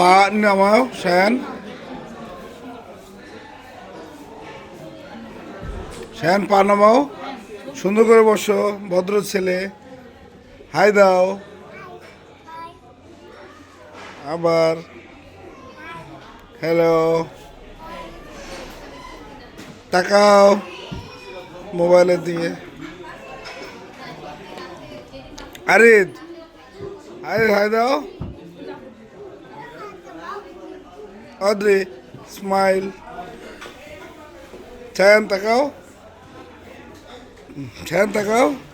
পা নামাও শ্যান। শ্যান পা নামাও সুন্দর করে বসো, ভদ্র ছেলে। হাই দাও। আবার। হ্যালো তাকাও মোবাইলের দিকে। আরে আরে, হাই দাও। Audrey, smile. Chan, takaw. Mm, Chan, takaw.